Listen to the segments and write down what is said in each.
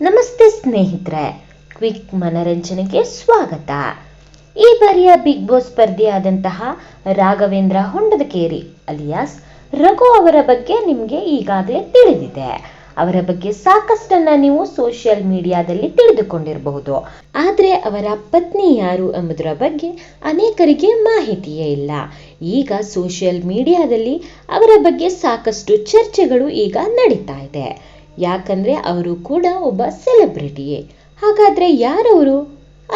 ನಮಸ್ತೆ ಸ್ನೇಹಿತರೆ, ಕ್ವಿಕ್ ಮನರಂಜನೆಗೆ ಸ್ವಾಗತ. ಈ ಬಾರಿಯ ಬಿಗ್ ಬಾಸ್ ಸ್ಪರ್ಧಿಯಾದಂತಹ ರಾಘವೇಂದ್ರ ಹೊಂಡದಕೇರಿ ಅಲಿಯಾಸ್ ರಘು ಅವರ ಬಗ್ಗೆ ನಿಮಗೆ ಈಗಾಗಲೇ ತಿಳಿದಿದೆ. ಅವರ ಬಗ್ಗೆ ಸಾಕಷ್ಟನ್ನ ನೀವು ಸೋಷಿಯಲ್ ಮೀಡಿಯಾದಲ್ಲಿ ತಿಳಿದುಕೊಂಡಿರಬಹುದು. ಆದರೆ ಅವರ ಪತ್ನಿ ಯಾರು ಎಂಬುದರ ಬಗ್ಗೆ ಅನೇಕರಿಗೆ ಮಾಹಿತಿಯೇ ಇಲ್ಲ. ಈಗ ಸೋಷಿಯಲ್ ಮೀಡಿಯಾದಲ್ಲಿ ಅವರ ಬಗ್ಗೆ ಸಾಕಷ್ಟು ಚರ್ಚೆಗಳು ಈಗ ನಡೀತಾ ಇದೆ. ಯಾಕಂದ್ರೆ ಅವರು ಕೂಡ ಒಬ್ಬ ಸೆಲೆಬ್ರಿಟಿಯೇ ಹಾಗಾದ್ರೆ ಯಾರವರು?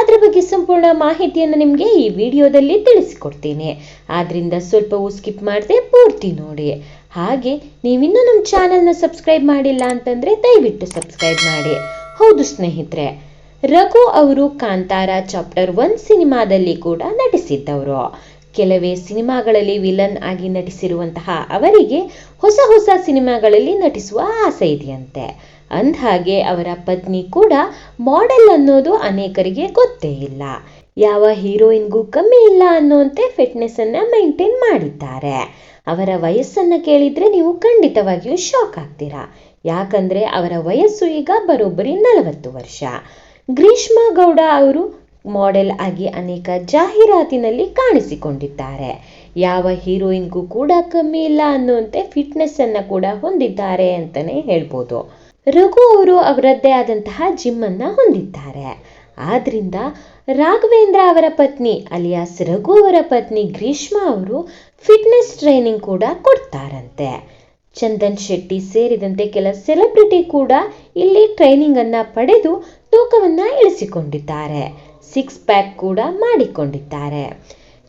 ಅದರ ಬಗ್ಗೆ ಸಂಪೂರ್ಣ ಮಾಹಿತಿಯನ್ನು ನಿಮಗೆ ಈ ವಿಡಿಯೋದಲ್ಲಿ ತಿಳಿಸಿಕೊಡ್ತೀನಿ. ಆದ್ರಿಂದ ಸ್ವಲ್ಪವೂ ಸ್ಕಿಪ್ ಮಾಡದೆ ಪೂರ್ತಿ ನೋಡಿ. ಹಾಗೆ ನೀವಿನ್ನೂ ನಮ್ಮ ಚಾನಲ್ನ ಸಬ್ಸ್ಕ್ರೈಬ್ ಮಾಡಿಲ್ಲ ಅಂತಂದ್ರೆ ದಯವಿಟ್ಟು ಸಬ್ಸ್ಕ್ರೈಬ್ ಮಾಡಿ. ಹೌದು ಸ್ನೇಹಿತರೆ, ರಘು ಅವರು ಕಾಂತಾರ ಚಾಪ್ಟರ್ ಒನ್ ಸಿನಿಮಾದಲ್ಲಿ ಕೂಡ ನಟಿಸಿದ್ದವರು. ಕೆಲವೇ ಸಿನಿಮಾಗಳಲ್ಲಿ ವಿಲನ್ ಆಗಿ ನಟಿಸಿರುವಂತಹ ಅವರಿಗೆ ಹೊಸ ಹೊಸ ಸಿನಿಮಾಗಳಲ್ಲಿ ನಟಿಸುವ ಆಸೆ ಇದೆಯಂತೆ. ಅಂದ್ಹಾಗೆ ಅವರ ಪತ್ನಿ ಕೂಡ ಮಾಡೆಲ್ ಅನ್ನೋದು ಅನೇಕರಿಗೆ ಗೊತ್ತೇ ಇಲ್ಲ. ಯಾವ ಹೀರೋಯಿನ್ಗೂ ಕಮ್ಮಿ ಇಲ್ಲ ಅನ್ನುವಂತೆ ಫಿಟ್ನೆಸ್ ಅನ್ನ ಮೈಂಟೈನ್ ಮಾಡಿದ್ದಾರೆ. ಅವರ ವಯಸ್ಸನ್ನ ಕೇಳಿದ್ರೆ ನೀವು ಖಂಡಿತವಾಗಿಯೂ ಶಾಕ್ ಆಗ್ತೀರಾ. ಯಾಕಂದ್ರೆ ಅವರ ವಯಸ್ಸು ಈಗ ಬರೋಬ್ಬರಿ ನಲವತ್ತು ವರ್ಷ. ಗ್ರೀಷ್ಮ ಗೌಡ ಅವರು ಮಾಡೆಲ್ ಆಗಿ ಅನೇಕ ಜಾಹೀರಾತಿನಲ್ಲಿ ಕಾಣಿಸಿಕೊಂಡಿದ್ದಾರೆ. ಯಾವ ಹೀರೋಯಿನ್ಗೂ ಕೂಡ ಕಮ್ಮಿ ಇಲ್ಲ ಅನ್ನುವಂತೆ ಫಿಟ್ನೆಸ್ ಅನ್ನ ಕೂಡ ಹೊಂದಿದ್ದಾರೆ ಅಂತಾನೆ ಹೇಳ್ಬೋದು. ರಘು ಅವರು ಅವರದ್ದೇ ಆದಂತಹ ಜಿಮ್ ಅನ್ನ ಹೊಂದಿದ್ದಾರೆ. ಆದ್ರಿಂದ ರಾಘವೇಂದ್ರ ಅವರ ಪತ್ನಿ ಅಲಿಯಾಸ್ ರಘು ಅವರ ಪತ್ನಿ ಗ್ರೀಷ್ಮಾ ಅವರು ಫಿಟ್ನೆಸ್ ಟ್ರೈನಿಂಗ್ ಕೂಡ ಕೊಡ್ತಾರಂತೆ. ಚಂದನ್ ಶೆಟ್ಟಿ ಸೇರಿದಂತೆ ಕೆಲ ಸೆಲೆಬ್ರಿಟಿ ಕೂಡ ಇಲ್ಲಿ ಟ್ರೈನಿಂಗ್ ಅನ್ನ ಪಡೆದು ತೂಕವನ್ನ ಇಳಿಸಿಕೊಂಡಿದ್ದಾರೆ. ಸಿಕ್ಸ್ ಪ್ಯಾಕ್ ಕೂಡ ಮಾಡಿಕೊಂಡಿದ್ದಾರೆ.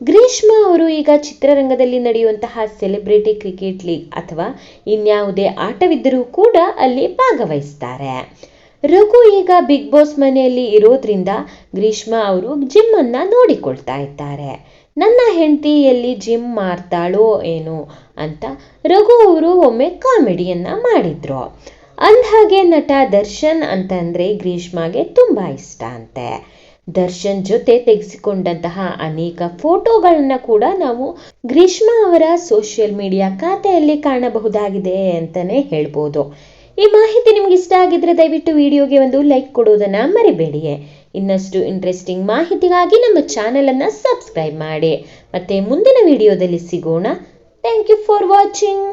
ಗ್ರೀಷ್ಮ ಅವರು ಈಗ ಚಿತ್ರರಂಗದಲ್ಲಿ ನಡೆಯುವಂತಹ ಸೆಲೆಬ್ರಿಟಿ ಕ್ರಿಕೆಟ್ ಲೀಗ್ ಅಥವಾ ಇನ್ಯಾವುದೇ ಆಟವಿದ್ದರೂ ಕೂಡ ಅಲ್ಲಿ ಭಾಗವಹಿಸ್ತಾರೆ. ರಘು ಈಗ ಬಿಗ್ ಬಾಸ್ ಮನೆಯಲ್ಲಿ ಇರೋದ್ರಿಂದ ಗ್ರೀಷ್ಮ ಅವರು ಜಿಮ್ ಅನ್ನ ನೋಡಿಕೊಳ್ತಾ ಇದ್ದಾರೆ. ನನ್ನ ಹೆಂಡತಿ ಎಲ್ಲಿ ಜಿಮ್ ಮಾಡ್ತಾಳೋ ಏನೋ ಅಂತ ರಘು ಅವರು ಒಮ್ಮೆ ಕಾಮಿಡಿಯನ್ನ ಮಾಡಿದ್ರು. ಅಂದಹಾಗೆ ನಟ ದರ್ಶನ್ ಅಂತಂದ್ರೆ ಗ್ರೀಷ್ಮಾಗೆ ತುಂಬಾ ಇಷ್ಟ ಅಂತೆ. ದರ್ಶನ್ ಜೊತೆ ತೆಗೆಸಿಕೊಂಡಂತಹ ಅನೇಕ ಫೋಟೋಗಳನ್ನ ಕೂಡ ನಾವು ಗ್ರೀಷ್ಮ ಅವರ ಸೋಷಿಯಲ್ ಮೀಡಿಯಾ ಖಾತೆಯಲ್ಲಿ ಕಾಣಬಹುದಾಗಿದೆ ಅಂತಾನೆ ಹೇಳ್ಬೋದು. ಈ ಮಾಹಿತಿ ನಿಮ್ಗೆ ಇಷ್ಟ ಆಗಿದ್ರೆ ದಯವಿಟ್ಟು ವಿಡಿಯೋಗೆ ಒಂದು ಲೈಕ್ ಕೊಡೋದನ್ನ ಮರಿಬೇಡಿ. ಇನ್ನಷ್ಟು ಇಂಟ್ರೆಸ್ಟಿಂಗ್ ಮಾಹಿತಿಗಾಗಿ ನಮ್ಮ ಚಾನೆಲ್ ಅನ್ನ ಸಬ್ಸ್ಕ್ರೈಬ್ ಮಾಡಿ. ಮತ್ತೆ ಮುಂದಿನ ವಿಡಿಯೋದಲ್ಲಿ ಸಿಗೋಣ. Thank you for watching